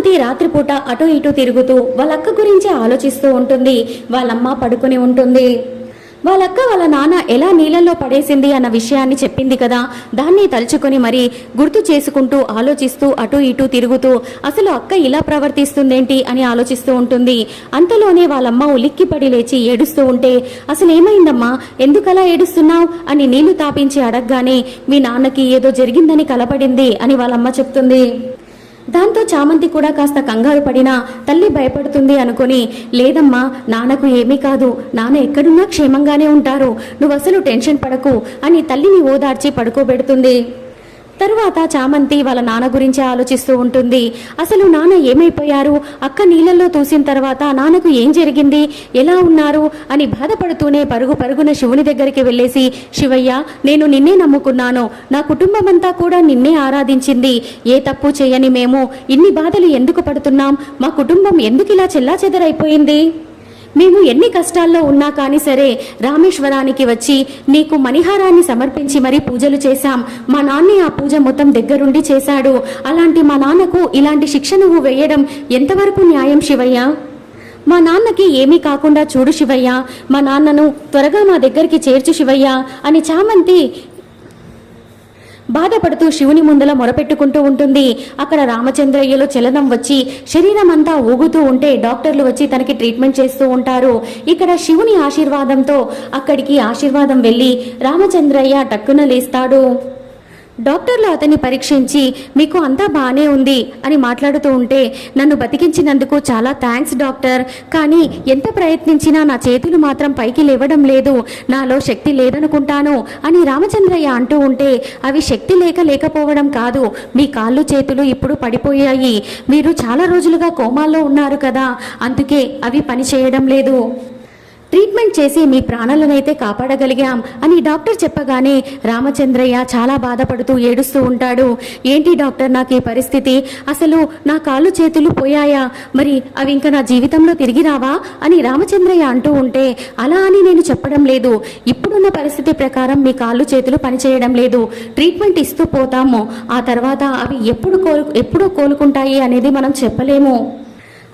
చామంతి రాత్రిపూట అటు ఇటు తిరుగుతూ వాళ్ళక్క గురించి ఆలోచిస్తూ ఉంటుంది. వాళ్ళమ్మ పడుకుని ఉంటుంది. వాళ్ళక్క వాళ్ళ నాన్న ఎలా నీళ్ళల్లో పడేసింది అన్న విషయాన్ని చెప్పింది కదా. దాన్ని తలుచుకొని మరి గుర్తు చేసుకుంటూ ఆలోచిస్తూ అటు ఇటు తిరుగుతూ అసలు అక్క ఇలా ప్రవర్తిస్తుందేంటి అని ఆలోచిస్తూ ఉంటుంది. అంతలోనే వాళ్ళమ్మ ఉలిక్కిపడి లేచి ఏడుస్తూ ఉంటే అసలు ఏమైందమ్మా ఎందుకలా ఏడుస్తున్నావు? అని నీళ్ళు తాపించి అడగగానే మీ నాన్నకి ఏదో జరిగిందని కలపడింది అని వాళ్ళమ్మ చెప్తుంది. దాంతో చామంతి కూడా కాస్త కంగారు పడినా తల్లి భయపడుతుంది అనుకుని లేదమ్మా నాన్నకు ఏమీ కాదు. నాన్న ఎక్కడున్నా క్షేమంగానే ఉంటారు. నువ్వు అసలు టెన్షన్ పడకు అని తల్లిని ఓదార్చి పడుకోబెడుతుంది. తరువాత చామంతి వాళ్ళ నాన్న గురించి ఆలోచిస్తూ ఉంటుంది. అసలు నాన్న ఏమైపోయారు? అక్క నీళ్ళల్లో తూసిన తర్వాత నాన్నకు ఏం జరిగింది? ఎలా ఉన్నారు? అని బాధపడుతూనే పరుగు పరుగున శివుని దగ్గరికి వెళ్ళేసి శివయ్య నేను నిన్నే నమ్ముకున్నాను. నా కుటుంబం అంతా కూడా నిన్నే ఆరాధించింది. ఏ తప్పు చేయని మేము. ఇన్ని బాధలు ఎందుకు పడుతున్నాం? మా కుటుంబం ఎందుకు ఇలా చెల్లాచెదరైపోయింది? మేము ఎన్ని కష్టాల్లో ఉన్నా కానీ సరే రామేశ్వరానికి వచ్చి నీకు మణిహారాన్ని సమర్పించి మరీ పూజలు చేశాం. మా నాన్నే ఆ పూజ మొత్తం దగ్గరుండి చేశాడు. అలాంటి మా నాన్నకు ఇలాంటి శిక్ష నువ్వు వేయడం ఎంతవరకు న్యాయం శివయ్య? మా నాన్నకి ఏమీ కాకుండా చూడు శివయ్య. మా నాన్నను త్వరగా మా దగ్గరికి చేర్చు శివయ్య అని చామంతి బాధపడుతూ శివుని ముందల మొరపెట్టుకుంటూ ఉంటుంది. అక్కడ రామచంద్రయ్యలో చలనం వచ్చి శరీరం అంతా ఊగుతూ ఉంటే డాక్టర్లు వచ్చి తనకి ట్రీట్మెంట్ చేస్తూ ఉంటారు. ఇక్కడ శివుని ఆశీర్వాదంతో అక్కడికి ఆశీర్వాదం వెళ్ళి రామచంద్రయ్య టక్కున లేస్తాడు. డాక్టర్లు అతన్ని పరీక్షించి మీకు అంతా బాగానే ఉంది అని మాట్లాడుతూ ఉంటే నన్ను బతికించినందుకు చాలా థ్యాంక్స్ డాక్టర్. కానీ ఎంత ప్రయత్నించినా నా చేతులు మాత్రం పైకి లేవడం లేదు. నాలో శక్తి లేదనుకుంటాను అని రామచంద్రయ్య అంటూ ఉంటే అవి శక్తి లేక లేకపోవడం కాదు. మీ కాళ్ళు చేతులు ఇప్పుడు పడిపోయాయి. మీరు చాలా రోజులుగా కోమాల్లో ఉన్నారు కదా. అందుకే అవి పని చేయడం లేదు. ట్రీట్మెంట్ చేసి మీ ప్రాణాలనైతే కాపాడగలిగాం అని డాక్టర్ చెప్పగానే రామచంద్రయ్య చాలా బాధపడుతూ ఏడుస్తూ ఉంటాడు. ఏంటి డాక్టర్ నాకు ఈ పరిస్థితి? అసలు నా కాళ్ళు చేతులు పోయాయా? మరి అవి ఇంకా నా జీవితంలో తిరిగి రావా? అని రామచంద్రయ్య అంటూ ఉంటే అలా అని నేను చెప్పడం లేదు. ఇప్పుడున్న పరిస్థితి ప్రకారం మీ కాళ్ళు చేతులు పనిచేయడం లేదు. ట్రీట్మెంట్ ఇస్తూ పోతాము. ఆ తర్వాత అవి ఎప్పుడు కోలు ఎప్పుడు కోలుకుంటాయి అనేది మనం చెప్పలేము.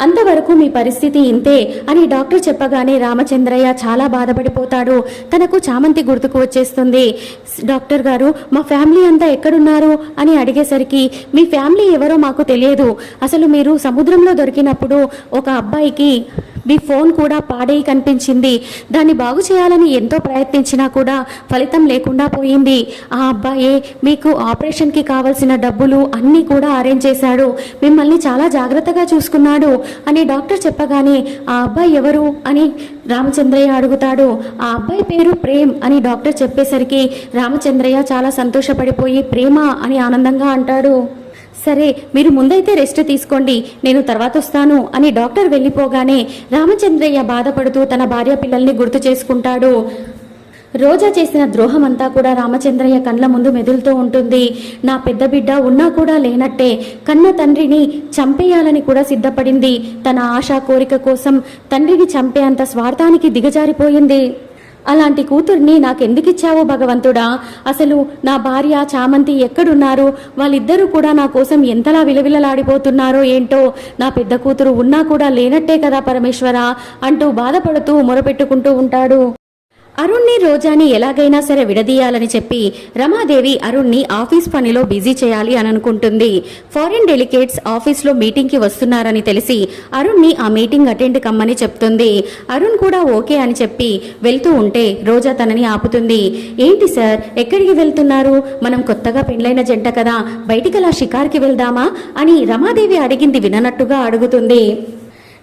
అంతవరకు మీ పరిస్థితి ఇంతే అని డాక్టర్ చెప్పగానే రామచంద్రయ్య చాలా బాధపడిపోతాడు. తనకు చామంతి గుర్తుకు వచ్చేస్తుంది. డాక్టర్ గారు మా ఫ్యామిలీ అంతా ఎక్కడున్నారు? అని అడిగేసరికి మీ ఫ్యామిలీ ఎవరో మాకు తెలియదు. అసలు మీరు సముద్రంలో దొరికినప్పుడు ఒక అబ్బాయికి మీ ఫోన్ కూడా పాడై కనిపించింది. దాన్ని బాగు చేయాలని ఎంతో ప్రయత్నించినా కూడా ఫలితం లేకుండా పోయింది. ఆ అబ్బాయే మీకు ఆపరేషన్కి కావలసిన డబ్బులు అన్నీ కూడా అరేంజ్ చేశాడు. మిమ్మల్ని చాలా జాగ్రత్తగా చూసుకున్నాడు అని డాక్టర్ చెప్పగానే ఆ అబ్బాయి ఎవరు? అని రామచంద్రయ్య అడుగుతాడు. ఆ అబ్బాయి పేరు ప్రేమ్ అని డాక్టర్ చెప్పేసరికి రామచంద్రయ్య చాలా సంతోషపడిపోయి ప్రేమ అని ఆనందంగా అంటాడు. సరే మీరు ముందైతే రెస్ట్ తీసుకోండి నేను తర్వాత వస్తాను అని డాక్టర్ వెళ్ళిపోగానే రామచంద్రయ్య బాధపడుతూ తన భార్య పిల్లల్ని గుర్తు చేసుకుంటాడు. రోజా చేసిన ద్రోహం అంతా కూడా రామచంద్రయ్య కండ్ల ముందు మెదులుతూ ఉంటుంది. నా పెద్ద బిడ్డ ఉన్నా కూడా లేనట్టే కన్న తండ్రిని చంపేయాలని కూడా సిద్ధపడింది. తన ఆశా కోరిక కోసం తండ్రిని చంపేంత స్వార్థానికి దిగజారిపోయింది. అలాంటి కూతుర్ని నాకెందుకిచ్చావు భగవంతుడా? అసలు నా భార్య చామంతి ఎక్కడున్నారు? వాళ్ళిద్దరూ కూడా నా కోసం ఎంతలా విలవిలలాడిపోతున్నారో ఏంటో? నా పెద్ద కూతురు ఉన్నా కూడా లేనట్టే కదా పరమేశ్వర? అంటూ బాధపడుతూ మొరపెట్టుకుంటూ ఉంటాడు. అరుణ్ని రోజాని ఎలాగైనా సరే విడదీయాలని చెప్పి రమాదేవి అరుణ్ని ఆఫీస్ పనిలో బిజీ చేయాలి అని అనుకుంటుంది. ఫారిన్ డెలికేట్స్ ఆఫీస్లో మీటింగ్కి వస్తున్నారని తెలిసి అరుణ్ని ఆ మీటింగ్ అటెండ్ కమ్మని చెప్తుంది. అరుణ్ కూడా ఓకే అని చెప్పి వెళ్తూ ఉంటే రోజా తనని ఆపుతుంది. ఏంటి సార్ ఎక్కడికి వెళ్తున్నారు? మనం కొత్తగా పెండ్లైన జంట కదా బయటికి అలా షికార్కి వెళ్దామా? అని రమాదేవి అడిగింది విననట్టుగా అడుగుతుంది.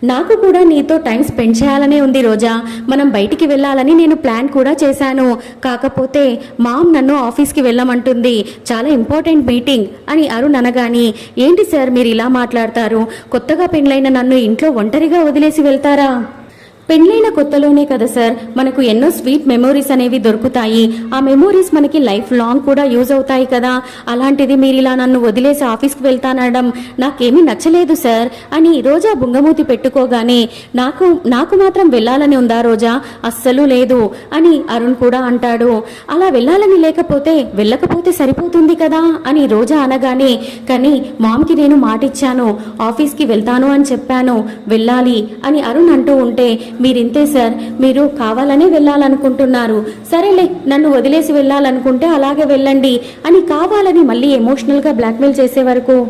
నాకు కూడా నీతో టైం స్పెండ్ చేయాలనే ఉంది రోజా. మనం బయటికి వెళ్ళాలని నేను ప్లాన్ కూడా చేశాను. కాకపోతే మామ్ నన్ను ఆఫీస్కి వెళ్ళమంటుంది. చాలా ఇంపార్టెంట్ మీటింగ్ అని అరుణ్ అనగాని ఏంటి సార్ మీరు ఇలా మాట్లాడతారు? కొత్తగా పెళ్ళైన నన్ను ఇంట్లో ఒంటరిగా వదిలేసి వెళ్తారా? పెళ్ళైన కొత్తలోనే కదా సార్ మనకు ఎన్నో స్వీట్ మెమోరీస్ అనేవి దొరుకుతాయి. ఆ మెమోరీస్ మనకి లైఫ్ లాంగ్ కూడా యూజ్ అవుతాయి కదా. అలాంటిది మీరు ఇలా నన్ను వదిలేసి ఆఫీస్కి వెళ్తానడం నాకేమీ నచ్చలేదు సార్. అని రోజా బుంగమూతి పెట్టుకోగానే నాకు నాకు మాత్రం వెళ్ళాలని ఉందా రోజా? అస్సలు లేదు అని అరుణ్ కూడా అంటాడు. అలా వెళ్ళాలని లేకపోతే వెళ్ళకపోతే సరిపోతుంది కదా అని రోజా అనగానే కానీ మామ్కి నేను మాటిచ్చాను. ఆఫీస్కి వెళ్తాను అని చెప్పాను. వెళ్ళాలి అని అరుణ్ అంటూ ఉంటే మీరింతే సార్. మీరు కావాలనే వెళ్ళాలనుకుంటున్నారు. సరేలే నన్ను వదిలేసి వెళ్ళాలనుకుంటే అలాగే వెళ్ళండి అని కావాలని మళ్ళీ ఎమోషనల్గా బ్లాక్మెయిల్ చేసే వరకు.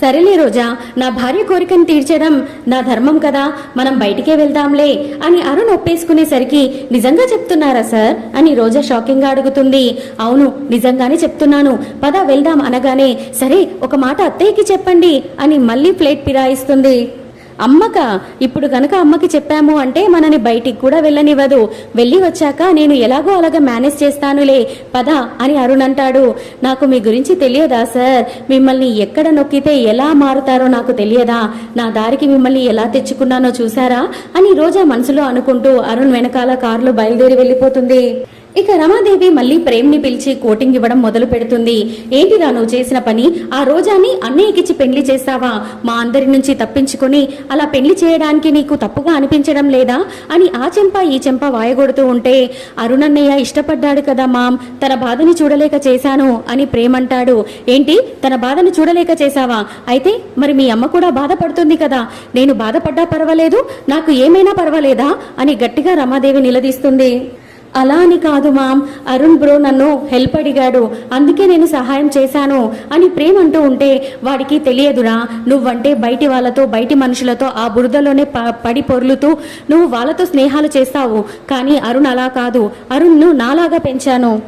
సరేలే రోజా. నా భార్య కోరికను తీర్చడం నా ధర్మం కదా. మనం బయటికే వెళ్దాంలే అని అరుణ్ ఒప్పేసుకునేసరికి నిజంగా చెప్తున్నారా సార్? అని రోజా షాకింగ్గా అడుగుతుంది. అవును నిజంగానే చెప్తున్నాను. పద వెళ్దాం అనగానే సరే ఒక మాట అత్తయ్యకి చెప్పండి అని మళ్ళీ ప్లేట్ పిరాయిస్తుంది. అమ్మక ఇప్పుడు కనుక అమ్మకి చెప్పాము అంటే మనని బయటికి కూడా వెళ్ళనివ్వదు. వెళ్ళి వచ్చాక నేను ఎలాగో అలాగ మేనేజ్ చేస్తానులే పద అని అరుణ్ అంటాడు. నాకు మీ గురించి తెలియదా సార్? మిమ్మల్ని ఎక్కడ నొక్కితే ఎలా మారుతారో నాకు తెలియదా? నా దారికి మిమ్మల్ని ఎలా తెచ్చుకున్నానో చూసారా అని రోజా మనసులో అనుకుంటూ అరుణ్ వెనకాల కారులో బయలుదేరి వెళ్ళిపోతుంది. ఇక రమాదేవి మళ్ళీ ప్రేమ్ని పిలిచి కోటింగ్ ఇవ్వడం మొదలు పెడుతుంది. ఏంటిరా నువ్వు చేసిన పని? ఆ రోజాని అన్నయ్యకిచ్చి పెళ్ళి చేస్తావా? మా అందరి నుంచి తప్పించుకొని అలా పెళ్ళి చేయడానికి నీకు తప్పుగా అనిపించడం లేదా? అని ఆ చెంప ఈ చెంప వాయగొడుతూ ఉంటే అరుణన్నయ్య ఇష్టపడ్డాడు కదా మామ్ తన బాధని చూడలేక చేశాను అని ప్రేమంటాడు. ఏంటి? తన బాధని చూడలేక చేశావా? అయితే మరి మీ అమ్మ కూడా బాధపడుతుంది కదా. నేను బాధపడ్డా పర్వాలేదు నాకు ఏమైనా పర్వాలేదా? అని గట్టిగా రమాదేవి నిలదీస్తుంది. అలా అని కాదు మామ్. అరుణ్ బ్రో నన్ను హెల్ప్ అడిగాడు. అందుకే నేను సహాయం చేశాను అని ప్రేమ అంటూ ఉంటే వాడికి తెలియదురా. నువ్వంటే బయటి వాళ్ళతో బయటి మనుషులతో ఆ బురదలోనే ప- పడి పొర్లుతూ నువ్వు వాళ్ళతో స్నేహాలు చేస్తావు. కానీ అరుణ్ అలా కాదు. అరుణ్ను నాలాగా పెంచాను.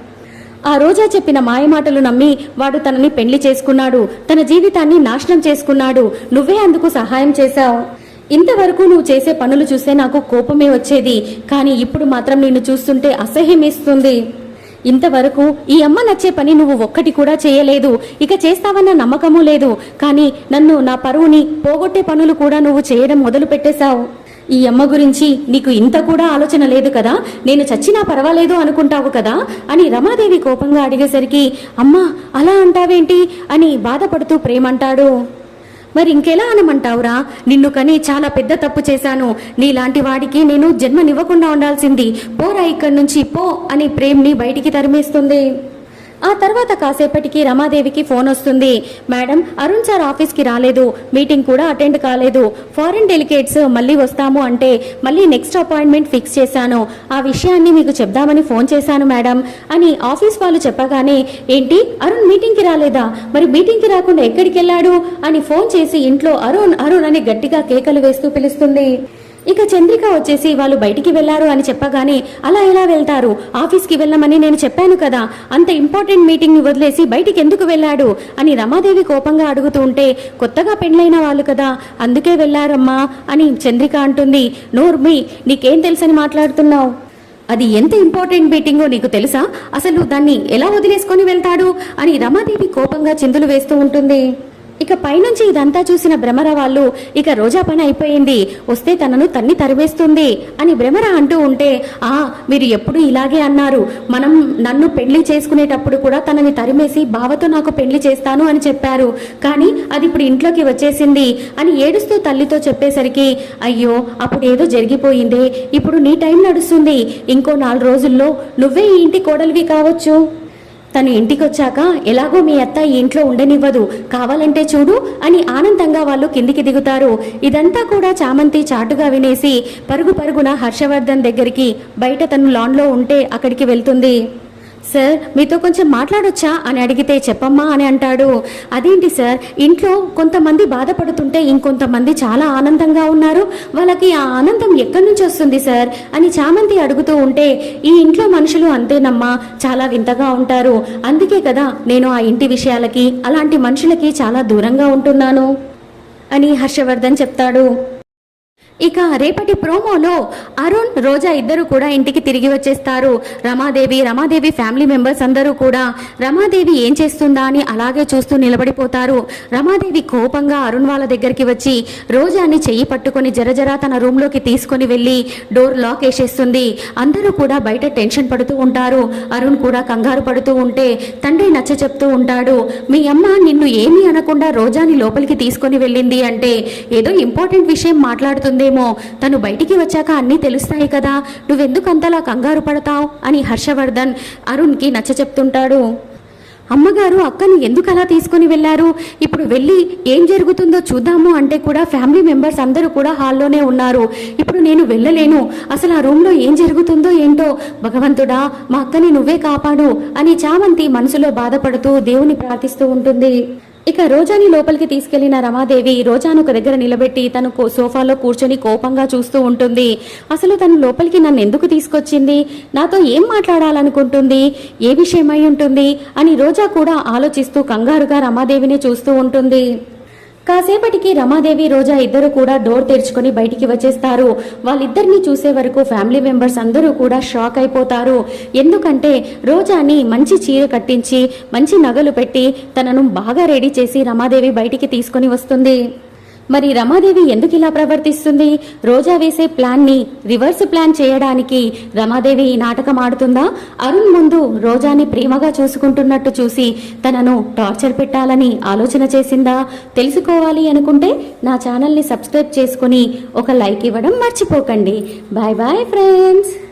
ఆ రోజా చెప్పిన మాయమాటలు నమ్మి వాడు తనని పెళ్ళి చేసుకున్నాడు. తన జీవితాన్ని నాశనం చేసుకున్నాడు. నువ్వే అందుకు సహాయం చేశావు. ఇంతవరకు నువ్వు చేసే పనులు చూస్తే నాకు కోపమే వచ్చేది. కానీ ఇప్పుడు మాత్రం నిన్ను చూస్తుంటే అసహ్యమేస్తుంది. ఇంతవరకు ఈ అమ్మ నచ్చే పని నువ్వు ఒక్కటి కూడా చేయలేదు. ఇక చేస్తావన్న నమ్మకము లేదు. కానీ నన్ను నా పరువుని పోగొట్టే పనులు కూడా నువ్వు చేయడం మొదలు పెట్టేశావు ఈ అమ్మ గురించి నీకు ఇంత కూడా ఆలోచన లేదు కదా? నేను చచ్చినా పర్వాలేదు అనుకుంటావు కదా? అని రమాదేవి కోపంగా అడిగేసరికి అమ్మా అలా అంటావేంటి? అని బాధపడుతూ ప్రేమంటాడు. మరి ఇంకెలా అనమంటావురా? నిన్ను కని చాలా పెద్ద తప్పు చేశాను. నీలాంటి వాడికి నేను జన్మనివ్వకుండా ఉండాల్సింది. పోరా ఇక్కడి నుంచి పో అని ప్రేమ్ని బయటికి తరిమేస్తుంది. ఆ తర్వాత కాసేపటికి రమాదేవికి ఫోన్ వస్తుంది. మేడం అరుణ్ సార్ ఆఫీస్కి రాలేదు. మీటింగ్ కూడా అటెండ్ కాలేదు. ఫారిన్ డెలికేట్స్ మళ్ళీ వస్తాము అంటే మళ్ళీ నెక్స్ట్ అపాయింట్మెంట్ ఫిక్స్ చేశాను. ఆ విషయాన్ని మీకు చెప్దామని ఫోన్ చేశాను మేడం అని ఆఫీస్ వాళ్ళు చెప్పగానే ఏంటి? అరుణ్ మీటింగ్కి రాలేదా? మరి మీటింగ్కి రాకుండా ఎక్కడికి వెళ్ళాడు అని ఫోన్ చేసి ఇంట్లో అరుణ్ అరుణ్ అని గట్టిగా కేకలు వేస్తూ పిలుస్తుంది. ఇక చంద్రిక వచ్చేసి వాళ్ళు బయటికి వెళ్ళారు అని చెప్పగానే అలా ఎలా వెళ్తారు? ఆఫీస్కి వెళ్ళమని నేను చెప్పాను కదా. అంత ఇంపార్టెంట్ మీటింగ్ని వదిలేసి బయటికి ఎందుకు వెళ్ళాడు? అని రమాదేవి కోపంగా అడుగుతూ ఉంటే కొత్తగా పెళ్ళైన వాళ్ళు కదా అందుకే వెళ్ళారమ్మా అని చంద్రిక అంటుంది. నోర్మి నీకేం తెలుసని మాట్లాడుతున్నావు? అది ఎంత ఇంపార్టెంట్ మీటింగో నీకు తెలుసా? అసలు దాన్ని ఎలా వదిలేసుకొని వెళ్తాడు? అని రమాదేవి కోపంగా చిందులు వేస్తూ ఉంటుంది. ఇక పైనుంచి ఇదంతా చూసిన భ్రమర వాళ్ళు ఇక రోజా పని అయిపోయింది వస్తే తనను తన్ని తరివేస్తుంది అని భ్రమర అంటూ ఉంటే ఆ మీరు ఎప్పుడు ఇలాగే అన్నారు. మనం నన్ను పెళ్ళి చేసుకునేటప్పుడు కూడా తనని తరిమేసి బావతో నాకు పెళ్ళి చేస్తాను అని చెప్పారు. కానీ అది ఇప్పుడు ఇంట్లోకి వచ్చేసింది అని ఏడుస్తూ తల్లితో చెప్పేసరికి అయ్యో అప్పుడు ఏదో జరిగిపోయిందే. ఇప్పుడు నీ టైం నడుస్తుంది. ఇంకో నాలుగు రోజుల్లో నువ్వే ఈ ఇంటి కోడలివి కావచ్చు. తను ఇంటికొచ్చాక ఎలాగో మీ అత్త ఈ ఇంట్లో ఉండనివ్వదు కావాలంటే చూడు అని ఆనందంగా వాళ్ళు కిందికి దిగుతారు. ఇదంతా కూడా చామంతి చాటుగా వినేసి పరుగు పరుగున హర్షవర్ధన్ దగ్గరికి బయట తను లాన్లో ఉంటే అక్కడికి వెళ్తుంది. సార్ మీతో కొంచెం మాట్లాడొచ్చా అని అడిగితే చెప్పమ్మా అని అంటాడు. అదేంటి సార్ ఇంట్లో కొంతమంది బాధపడుతుంటే ఇంకొంతమంది చాలా ఆనందంగా ఉన్నారు. వాళ్ళకి ఆ ఆనందం ఎక్కడి నుంచి వస్తుంది సార్ అని చామంతి అడుగుతూ ఉంటే ఈ ఇంట్లో మనుషులు అంతేనమ్మా చాలా వింతగా ఉంటారు. అందుకే కదా నేను ఆ ఇంటి విషయాలకి అలాంటి మనుషులకి చాలా దూరంగా ఉంటున్నాను అని హర్షవర్ధన్ చెప్తాడు. ఇక రేపటి ప్రోమోలో అరుణ్ రోజా ఇద్దరు కూడా ఇంటికి తిరిగి వచ్చేస్తారు. రమాదేవి రమాదేవి ఫ్యామిలీ మెంబర్స్ అందరూ కూడా రమాదేవి ఏం చేస్తుందా అని అలాగే చూస్తూ నిలబడిపోతారు. రమాదేవి కోపంగా అరుణ్ వాళ్ళ దగ్గరికి వచ్చి రోజాని చెయ్యి పట్టుకొని జరజరా తన రూమ్లోకి తీసుకొని వెళ్ళి డోర్ లాక్ వేసేస్తుంది. అందరూ కూడా బయట టెన్షన్ పడుతూ ఉంటారు. అరుణ్ కూడా కంగారు పడుతూ ఉంటే తండ్రి నచ్చ చెప్తూ ఉంటాడు. మీ అమ్మ నిన్ను ఏమీ అనకుండా రోజాని లోపలికి తీసుకొని వెళ్ళింది అంటే ఏదో ఇంపార్టెంట్ విషయం మాట్లాడుతుంది మాట్లాడుతుందేమో తను బయటికి వచ్చాక అన్నీ తెలుస్తాయి కదా. నువ్వెందుకు అంతలా కంగారు పడతావు? అని హర్షవర్ధన్ అరుణ్కి నచ్చ చెప్తుంటాడు. అమ్మగారు అక్కని ఎందుకు అలా తీసుకొని వెళ్ళారు? ఇప్పుడు వెళ్ళి ఏం జరుగుతుందో చూద్దాము అంటే కూడా ఫ్యామిలీ మెంబర్స్ అందరూ కూడా హాల్లోనే ఉన్నారు. ఇప్పుడు నేను వెళ్ళలేను. అసలు ఆ రూమ్లో ఏం జరుగుతుందో ఏంటో? భగవంతుడా మా అక్కని నువ్వే కాపాడు అని చామంతి మనసులో బాధపడుతూ దేవుని ప్రార్థిస్తూ ఉంటుంది. ఇక రోజాని లోపలికి తీసుకెళ్ళిన రమాదేవి రోజాను ఒక దగ్గర నిలబెట్టి తను సోఫాలో కూర్చొని కోపంగా చూస్తూ ఉంటుంది. అసలు తను లోపలికి నన్ను ఎందుకు తీసుకొచ్చింది? నాతో ఏం మాట్లాడాలనుకుంటుంది? ఏ విషయమై ఉంటుంది? అని రోజా కూడా ఆలోచిస్తూ కంగారుగా రమాదేవిని చూస్తూ ఉంటుంది. కాసేపటికి రమాదేవి రోజా ఇద్దరు కూడా డోర్ తెరుచుకొని బయటికి వచ్చేస్తారు. వాళ్ళిద్దరిని చూసే వరకు ఫ్యామిలీ మెంబర్స్ అందరూ కూడా షాక్ అయిపోతారు. ఎందుకంటే రోజాని మంచి చీర కట్టించి మంచి నగలు పెట్టి తనను బాగా రెడీ చేసి రమాదేవి బయటికి తీసుకొని వస్తుంది. మరి రమాదేవి ఎందుకు ఇలా ప్రవర్తిస్తుంది? రోజా వేసే ప్లాన్ని రివర్స్ ప్లాన్ చేయడానికి రమాదేవి ఈ నాటకం ఆడుతుందా? అరుణ్ ముందు రోజాని ప్రేమగా చూసుకుంటున్నట్టు చూసి తనను టార్చర్ పెట్టాలని ఆలోచన చేసిందా? తెలుసుకోవాలి అనుకుంటే నా ఛానల్ని సబ్స్క్రైబ్ చేసుకుని ఒక లైక్ ఇవ్వడం మర్చిపోకండి. Bye bye friends.